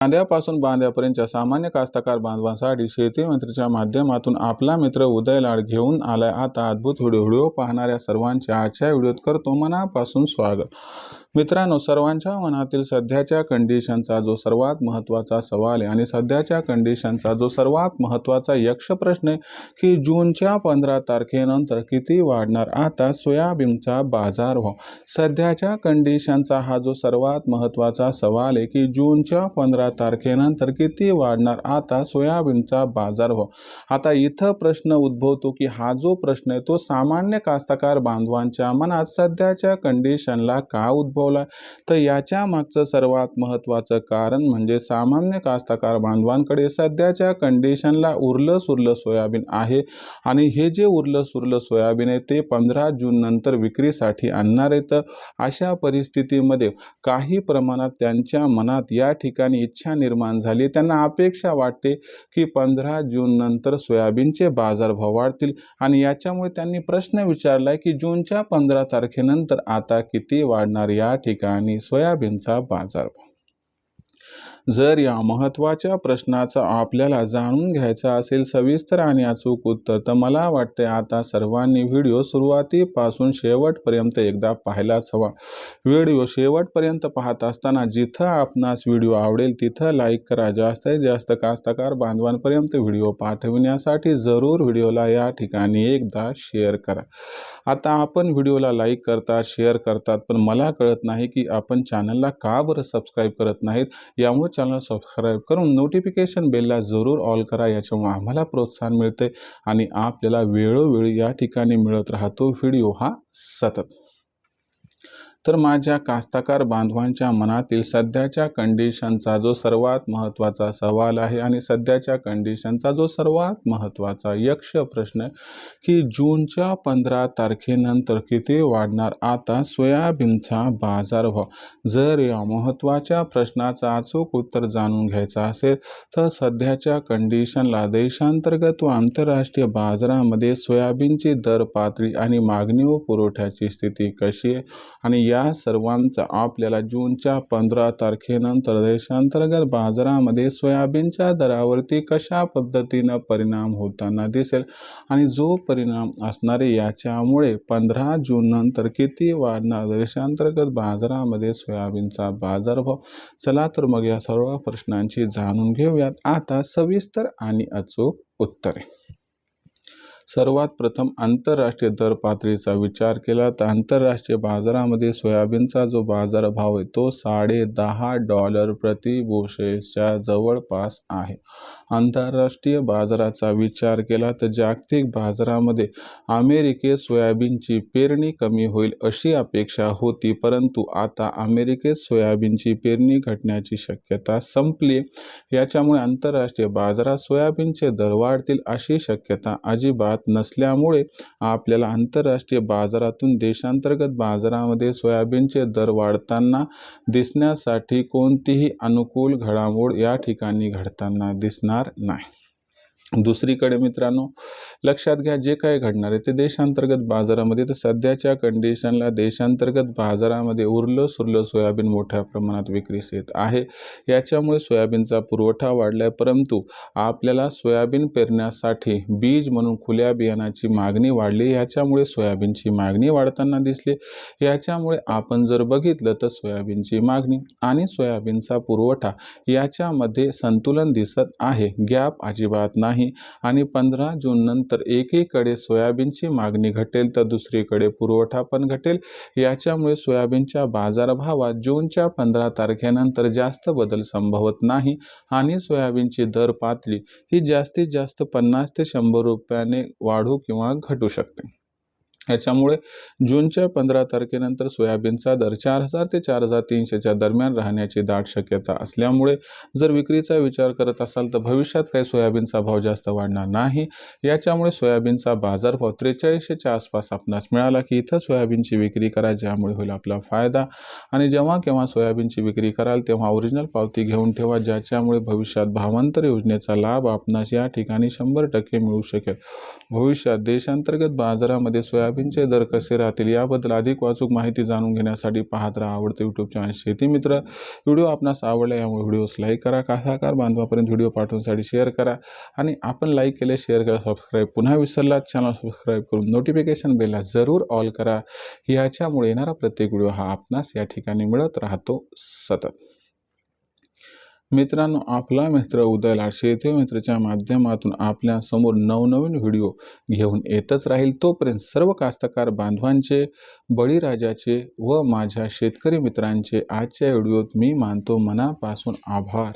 कांद्यापासून बांध्यापर्यंतच्या सामान्य कास्तकार बांधवांसाठी शेती मंत्रीच्या माध्यमातून आपला मित्र उदय लाड घेऊन आलाय. आता अद्भुत व्हिडिओ व्हिडिओ पाहणाऱ्या सर्वांच्या आजच्या व्हिडिओत करतो मनापासून स्वागत. मित्रांनो सर्वांच्या मनातील सध्याच्या कंडिशनचा जो सर्वात महत्त्वाचा सवाल आहे आणि सध्याच्या कंडिशनचा जो सर्वात महत्त्वाचा यक्ष प्रश्न आहे की जूनच्या पंधरा तारखेनंतर किती वाढणार? आता सोयाबीनचा बाजार भाव सध्याच्या कंडिशनचा हा जो सर्वात महत्त्वाचा सवाल आहे की जूनच्या पंधरा तारखेनंतर किती वाढणार? आता सोयाबीनचा बाजार भाव आता इथं प्रश्न उद्भवतो की हा जो प्रश्न आहे तो सामान्य कास्तकार बांधवांच्या मनात सध्याच्या कंडिशनला का उद्भव उद्भवला तर याच्या मागचं सर्वात महत्त्वाचं कारण म्हणजे सामान्य कास्तकार बांधवांकडे सध्याच्या कंडिशनला उरलं सुरलं सोयाबीन आहे. आणि हे जे उरलं सुरलं सोयाबीन आहे ते पंधरा जून नंतर विक्रीसाठी आणणार आहे. तर अशा परिस्थितीमध्ये काही प्रमाणात त्यांच्या मनात या ठिकाणी इच्छा निर्माण झाली. त्यांना अपेक्षा वाटते की पंधरा जून नंतर सोयाबीनचे बाजारभाव वाढतील. आणि याच्यामुळे त्यांनी प्रश्न विचारला की जूनच्या पंधरा तारखेनंतर आता किती वाढणार या या ठिकाणी सोयाबीनचा बाजारभाव. जर या महत्त्वाच्या प्रश्नाचा आपल्याला जाणून घ्यायचा असेल सविस्तर आणि अचूक उत्तर तर मला वाटते आता सर्वांनी व्हिडिओ सुरुवातीपासून शेवटपर्यंत एकदा पाहायलाच हवा. व्हिडिओ शेवटपर्यंत पाहत असताना जिथं आपणास व्हिडिओ आवडेल तिथं लाईक करा. जास्तीत जास्त कास्तकार बांधवांपर्यंत व्हिडिओ पाठविण्यासाठी जरूर व्हिडिओला या ठिकाणी एकदा शेअर करा. आता आपण व्हिडिओला लाईक करतात शेअर करतात पण मला कळत नाही की आपण चॅनलला का बरं सबस्क्राईब करत नाहीत? यामुळे चॅनल सबस्क्राईब करून नोटिफिकेशन बेलला जरूर ऑल करा. याच्यामुळे आम्हाला प्रोत्साहन मिळते आणि आपल्याला वेळोवेळी या ठिकाणी मिळत राहतो. व्हिडिओ हा सतत. तर माझ्या कास्तकार बांधवांच्या मनातील सध्याच्या कंडिशनचा जो सर्वात महत्त्वाचा सवाल आहे आणि सध्याच्या कंडिशनचा जो सर्वात महत्त्वाचा यक्ष प्रश्न की जूनच्या पंधरा तारखेनंतर किती वाढणार? आता सोयाबीनचा बाजारभाव जर या महत्त्वाच्या प्रश्नाचा अचूक उत्तर जाणून घ्यायचा असेल तर सध्याच्या कंडिशनला देशांतर्गत व आंतरराष्ट्रीय बाजारामध्ये सोयाबीनची दर पातळी आणि मागणी व पुरवठ्याची स्थिती कशी आहे? आणि या सर्वांचा आपल्याला जूनच्या पंधरा तारखेनंतर देशांतर्गत बाजारामध्ये सोयाबीनच्या दरावरती कशा पद्धतीनं परिणाम होताना दिसेल आणि जो परिणाम असणारे याच्यामुळे पंधरा जून नंतर किती वाढणार? देशांतर्गत बाजारामध्ये सोयाबीनचा बाजारभाव? चला तर मग या सर्व प्रश्नांची जाणून घेऊयात. आता सविस्तर आणि अचूक उत्तरे. सर्वात प्रथम आंतरराष्ट्रीय दर पातळीचा विचार केला तर आंतरराष्ट्रीय बाजारामध्ये सोयाबीनचा जो बाजारभाव आहे तो साडे दहा डॉलर प्रति बोशेच्या जवळपास आहे. आंतरराष्ट्रीय बाजाराचा विचार केला तर जागतिक बाजारामध्ये अमेरिकेत सोयाबीनची पेरणी कमी होईल अशी अपेक्षा होती परंतु आता अमेरिकेत सोयाबीनची पेरणी घटण्याची शक्यता संपली. याच्यामुळे आंतरराष्ट्रीय बाजारात सोयाबीनचे दर वाढतील अशी शक्यता अजिबात नसल्यामुळे आपल्याला आंतरराष्ट्रीय बाजारातून देशांतर्गत बाजारामध्ये सोयाबीनचे दर वाढताना दिसण्यासाठी कोणतीही अनुकूल घडामोड या ठिकाणी घडताना दिसणार नाही दुसरीकडे मित्रांनो लक्षात घ्या जे काय घडणार आहे ते देशांतर्गत बाजारामध्ये तर सध्याच्या कंडिशनला देशांतर्गत बाजारामध्ये उरलं सुरलं सोयाबीन मोठ्या प्रमाणात विक्रीस येत आहे. याच्यामुळे सोयाबीनचा पुरवठा वाढला आहे परंतु आपल्याला सोयाबीन पेरण्यासाठी बीज म्हणून खुल्या बियाणाची मागणी वाढली. याच्यामुळे सोयाबीनची मागणी वाढताना दिसली. याच्यामुळे आपण जर बघितलं तर सोयाबीनची मागणी आणि सोयाबीनचा पुरवठा याच्यामध्ये संतुलन दिसत आहे. गॅप अजिबात नाही. आणि पंधरा जूननंतर एकीकडे सोयाबीनची मागणी घटेल तर दुसरीकडे पुरवठा पण घटेल. याच्यामुळे सोयाबीनच्या बाजारभावात जूनच्या पंधरा तारखेनंतर जास्त बदल संभवत नाही. आणि सोयाबीनची दर पातळी ही जास्तीत जास्त पन्नास ते शंभर रुपयाने वाढू किंवा घटू शकते. याच्यामुळे जूनच्या पंधरा तारखेनंतर सोयाबीनचा दर चार हजार ते चार हजार तीनशेच्या दरम्यान राहण्याची दाट शक्यता असल्यामुळे जर विक्रीचा विचार करत असाल तर भविष्यात काही सोयाबीनचा भाव जास्त वाढणार नाही. याच्यामुळे सोयाबीनचा बाजारभाव त्रेचाळीसशेच्या आसपास आपणास मिळाला की इथं सोयाबीनची विक्री करा ज्यामुळे होईल आपला फायदा. आणि जेव्हा केव्हा सोयाबीनची विक्री कराल तेव्हा ओरिजिनल पावती घेऊन ठेवा ज्याच्यामुळे भविष्यात भावांतर योजनेचा लाभ आपणास या ठिकाणी शंभर टक्के मिळू शकेल. भविष्यात देशांतर्गत बाजारामध्ये सोयाबीन सोयाबीनचे दर कसे राहतील याबद्दल अधिक वाचूक माहिती जाणून घेण्यासाठी पाहत राहा आवडते यूट्यूब चॅनल शेती मित्र. व्हिडिओ आपणास आवडला यामुळे व्हिडिओस लाईक करा कथाकार बांधवापर्यंत व्हिडिओ पाठवण्यासाठी शेअर करा आणि आपण लाईक केले शेअर करा सबस्क्राईब पुन्हा विसरलात चॅनल सबस्क्राईब करून नोटिफिकेशन बेलला जरूर ऑल करा. याच्यामुळे येणारा प्रत्येक व्हिडिओ हा आपणास या ठिकाणी मिळत राहतो सतत. मित्रांनो आपला मित्र उदयला शेती मित्रच्या माध्यमातून आपल्यासमोर नवनवीन व्हिडिओ घेऊन येतच राहील. तोपर्यंत सर्व कास्तकार बांधवांचे बळीराजाचे व माझ्या शेतकरी मित्रांचे आजच्या व्हिडिओत मी मानतो मनापासून आभार.